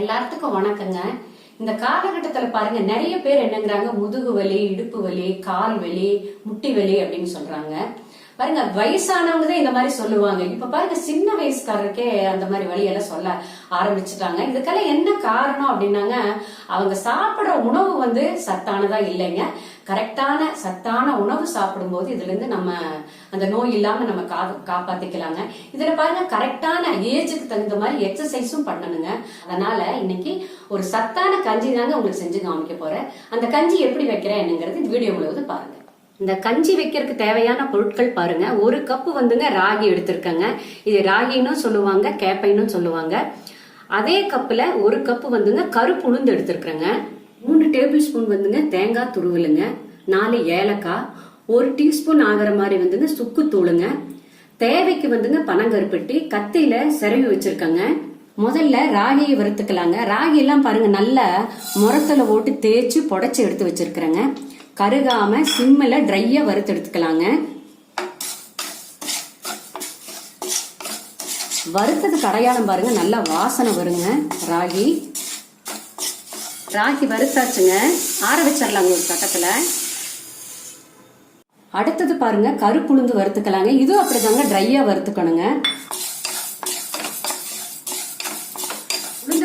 எல்லாத்துக்கும் வணக்கங்க. இந்த காலகட்டத்துல பாருங்க நிறைய பேர் என்னங்கிறாங்க முதுகு வலி இடுப்பு வலி கால் வலி முட்டி வலி அப்படின்னு சொல்றாங்க. பாருங்க வயசானவங்க தான் இந்த மாதிரி சொல்லுவாங்க. இப்ப பாருங்க சின்ன வயசுக்காரருக்கே அந்த மாதிரி வழியெல்லாம் சொல்ல ஆரம்பிச்சுட்டாங்க. இதுக்கெல்லாம் என்ன காரணம் அப்படின்னாங்க அவங்க சாப்பிடுற உணவு வந்து சத்தானதா இல்லைங்க. கரெக்டான சத்தான உணவு சாப்பிடும்போது இதுல இருந்து நம்ம அந்த நோய் இல்லாம நம்ம கா- காப்பாத்திக்கலாங்க. இதுல பாருங்க கரெக்டான ஏஜுக்கு தகுந்த மாதிரி எக்ஸசைஸும் பண்ணணுங்க. அதனால இன்னைக்கு ஒரு சத்தான கஞ்சி தாங்க உங்களுக்கு செஞ்சு காமிக்க போறேன். அந்த கஞ்சி எப்படி வைக்கிறேன் என்னங்கிறது வீடியோ முழுவதும் பாருங்க. இந்த கஞ்சி வைக்கிறதுக்கு தேவையான பொருட்கள் பாருங்க. ஒரு கப்பு வந்துங்க ராகி எடுத்திருக்கேங்க. இது ராகின்னு சொல்லுவாங்க கேப்பைன்னு சொல்லுவாங்க. அதே கப்பில் ஒரு கப்பு வந்துங்க கருப்பு உளுந்து எடுத்துருக்குறேங்க மூணு டேபிள் ஸ்பூன் வந்துங்க தேங்காய் துருவலுங்க. நாலு ஏலக்காய். ஒரு டீஸ்பூன் ஆகிற மாதிரி வந்துங்க சுக்கு தூளுங்க. தேவைக்கு வந்துங்க பனங்கருப்பட்டி. கத்தியில செரவி வச்சிருக்கேங்க. முதல்ல ராகியை வறுத்துக்கலாங்க. ராகி எல்லாம் பாருங்க நல்லா முரத்துல போட்டு தேய்ச்சி புடைச்சி எடுத்து வச்சிருக்கிறேங்க. கருகாம சிம்மில் ட்ரையா வறுத்து எடுத்துக்கலாங்க வறுத்ததுக்கு அடையாளம் பாருங்க நல்லா வாசனை வருங்க ராகி. ராகி வறுத்தாச்சுங்க. ஆற வச்சிடலாங்க ஒரு பக்கத்தில் அடுத்தது பாருங்க கருப்புளுந்து வறுத்துக்கலாங்க. இதுவும் அப்படிதாங்க ட்ரையா வறுத்துக்கணுங்க.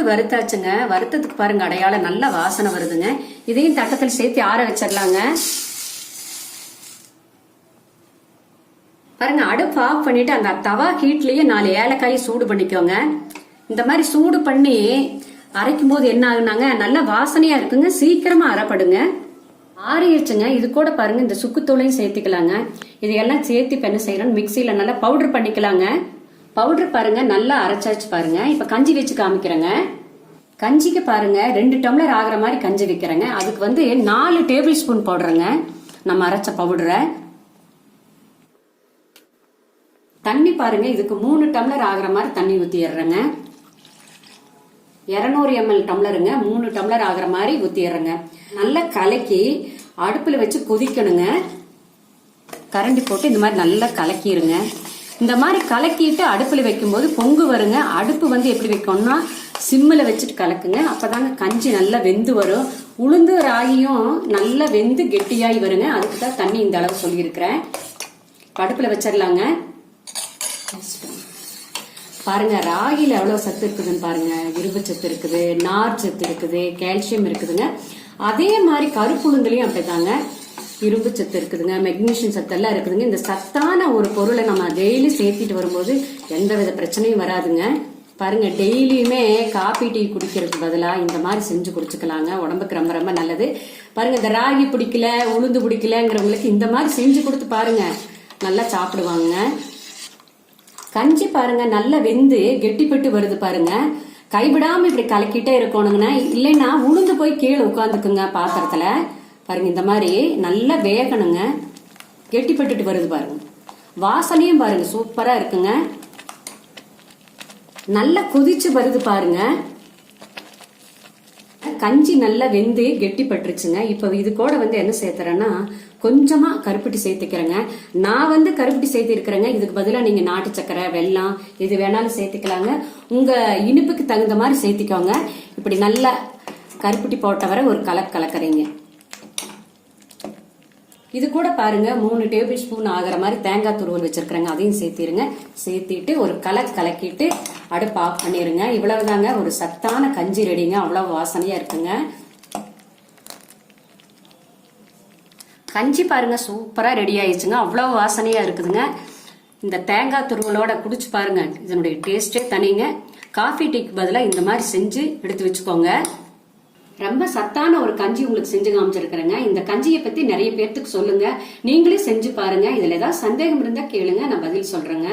கொஞ்சம் வறுத்தாச்சுங்க. வறுத்ததுக்கு பாருங்க அடையாளம் நல்ல வாசனை வருதுங்க. இதையும் தட்டத்தில் சேர்த்து ஆற வச்சிடலாங்க. பாருங்க அடுப்பு ஆஃப் பண்ணிட்டு அந்த தவா ஹீட்லயே நாலு ஏலக்காயை சூடு பண்ணிக்கோங்க. இந்த மாதிரி சூடு பண்ணி அரைக்கும் போது என்ன ஆகுனாங்க? நல்ல வாசனையா இருக்குங்க. சீக்கிரமா அரைப்படுங்க. ஆறிடுச்சுங்க இது கூட பாருங்க இந்த சுக்குத்தூளையும் சேர்த்துக்கலாங்க. இதையெல்லாம் சேர்த்து இப்ப என்ன செய்யறோம்? மிக்சியில நல்லா பவுடர் பண்ணிக்கலாங்க. பவுடர் பாருங்க நல்லா அரைச்சாச்சு பாருங்க. இப்ப கஞ்சி வச்சு காமிக்கிறேங்க. கஞ்சிக்கு பாருங்க ரெண்டு டம்ளர் ஆகிற மாதிரி கஞ்சி வைக்கிறேங்க. அதுக்கு வந்து நாலு டேபிள் ஸ்பூன் போடுறேங்க நம்ம அரைச்ச பவுடரை. தண்ணி பாருங்க இதுக்கு மூணு டம்ளர் ஆகிற மாதிரி தண்ணி ஊத்திடுறேங்க. இரநூறு எம்எல் டம்ளருங்க மூணு டம்ளர் ஆகிற மாதிரி ஊத்திடுறேங்க. நல்லா கலக்கி அடுப்பில் வச்சு கொதிக்கணுங்க. கரண்டி போட்டு இந்த மாதிரி நல்லா கலக்கிடுங்க இந்த மாதிரி கலக்கிட்டு அடுப்பில் வைக்கும்போது பொங்கு வருங்க. அடுப்பு வந்து எப்படி வைக்கணும்னா சிம்மில் வச்சுட்டு கலக்குங்க. அப்போதாங்க கஞ்சி நல்லா வெந்து வரும். உளுந்து ராகியும் நல்லா வெந்து கெட்டியாகி வருங்க. அதுக்கு தான் தண்ணி இந்த அளவு சொல்லியிருக்கிறேன். அடுப்பில் வச்சிடலாங்க பாருங்க ராகியில் எவ்வளோ சத்து இருக்குதுன்னு பாருங்க. இரும்பு சத்து இருக்குது நார் சத்து இருக்குது கால்சியம் இருக்குதுங்க. அதே மாதிரி கருப்புளுந்துலையும் அப்படித்தாங்க இரும்பு சத்து இருக்குதுங்க மெக்னீஷியம் சத்து எல்லாம் இருக்குதுங்க. இந்த சத்தான ஒரு பொருளை நம்ம டெய்லி சேர்த்திட்டு வரும்போது எந்த வித பிரச்சனையும் வராதுங்க. பாருங்க டெய்லியுமே காபி டீ குடிக்கிறதுக்கு பதிலாக இந்த மாதிரி செஞ்சு குடிச்சுக்கலாங்க. உடம்புக்கு ரொம்ப ரொம்ப நல்லது. பாருங்க இந்த ராகி பிடிக்கல உளுந்து பிடிக்கலங்கிறவங்களுக்கு இந்த மாதிரி செஞ்சு கொடுத்து பாருங்க. நல்லா சாப்பிடுவாங்க. கஞ்சி பாருங்க நல்லா வெந்து கெட்டிப்பட்டு வருது பாருங்க. கைவிடாம இப்படி கலக்கிட்டே இருக்கணுங்கன்னா இல்லைன்னா உளுந்து போய் கீழே உட்காந்துக்குங்க பாத்திரத்துல. பாருங்க இந்த மாதிரி நல்லா வேகணுங்க. கெட்டிப்பட்டுட்டு வருது பாருங்க. வாசனையும் பாருங்க சூப்பரா இருக்குங்க. நல்லா கொதிச்சு வருது பாருங்க. கஞ்சி நல்லா வெந்து கெட்டி பட்டுருச்சுங்க இப்போ இது கூட வந்து என்ன சேர்த்துறேன்னா கொஞ்சமா கருப்பட்டி சேர்த்துக்கிறேங்க. நான் வந்து கருப்பட்டி சேர்த்திருக்கிறேங்க. இதுக்கு பதிலாக நீங்க நாட்டு சக்கரை வெல்லம் இது வேணாலும் சேர்த்துக்கலாங்க. உங்க இனிப்புக்கு தகுந்த மாதிரி சேர்த்திக்கோங்க. இப்படி நல்லா கருப்பட்டி போட்ட வரை ஒரு கலக் கலக்கறீங்க. இது கூட பாருங்க மூணு டேபிள் ஸ்பூன் ஆகிற மாதிரி தேங்காய் துருவல் வச்சிருக்கிறேங்க. அதையும் சேர்த்திருங்க. சேர்த்திட்டு ஒரு கலக் கலக்கிட்டு அடுப்பு ஆஃப் பண்ணிருங்க. இவ்வளவுதாங்க. ஒரு சத்தான கஞ்சி ரெடிங்க. அவ்வளவு வாசனையா இருக்குங்க. கஞ்சி பாருங்க சூப்பரா ரெடி ஆயிடுச்சுங்க. அவ்வளவு வாசனையா இருக்குதுங்க. இந்த தேங்காய் துருவலோட குடிச்சு பாருங்க. இதனுடைய டேஸ்டே தனிங்க. காஃபி டீக்கு பதிலாக இந்த மாதிரி செஞ்சு எடுத்து வச்சுக்கோங்க. ரொம்ப சத்தான ஒரு கஞ்சி உங்களுக்கு செஞ்சு காமிச்சிருக்கிறேங்க. இந்த கஞ்சியை பத்தி நிறைய பேர்த்துக்கு சொல்லுங்க. நீங்களே செஞ்சு பாருங்க. இதுல ஏதாவது சந்தேகம் இருந்தா கேளுங்க. நான் பதில் சொல்றேங்க.